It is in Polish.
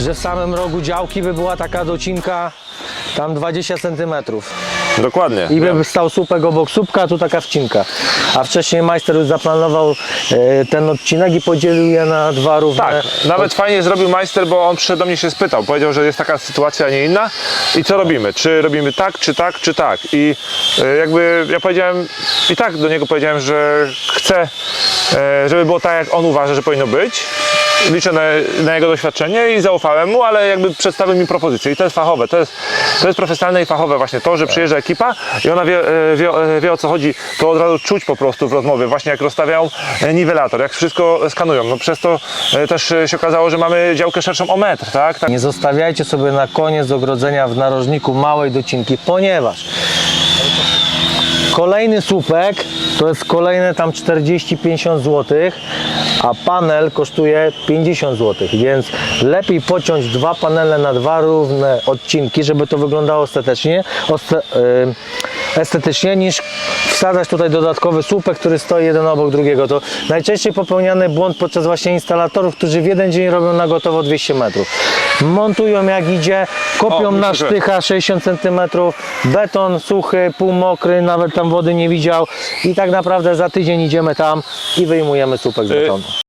że w samym rogu działki by była taka docinka tam 20 cm. Dokładnie. I by stał słupek obok słupka, a tu taka wcinka. A wcześniej majster już zaplanował e, ten odcinek i podzielił je na dwa równe. Tak, nawet fajnie zrobił majster, bo on przyszedł do mnie się spytał. Powiedział, że jest taka sytuacja, a nie inna. I co robimy? Czy robimy tak, czy tak, czy tak? I e, jakby ja powiedziałem, i tak do niego powiedziałem, że chcę, e, żeby było tak, jak on uważa, że powinno być. Liczę na, na jego doświadczenie i zaufałem mu, ale jakby przedstawił mi propozycję. I to jest fachowe, to jest, to jest profesjonalne i fachowe właśnie to, że przyjeżdża ekipa i ona wie, e, wie, e, wie o co chodzi, to od razu czuć po prostu w rozmowie, właśnie jak rozstawiają e, niwelator, jak wszystko skanują. No przez to też się okazało, że mamy działkę szerszą o metr, tak? tak? Nie zostawiajcie sobie na koniec ogrodzenia w narożniku małej docinki, ponieważ kolejny słupek to jest kolejne tam 40-50 zł, a panel kosztuje 50 zł, więc lepiej pociąć dwa panele na dwa równe odcinki, żeby to wyglądało estetycznie, estetycznie niż wsadzać tutaj dodatkowy słupek, który stoi jeden obok drugiego. To najczęściej popełniany błąd podczas właśnie instalatorów, którzy w jeden dzień robią na gotowo 200 metrów. Montują jak idzie, kopią O, na sztycha 60 cm, beton suchy, półmokry, nawet tam wody nie widział i tak naprawdę za tydzień idziemy tam i wyjmujemy słupek z Y, betonu.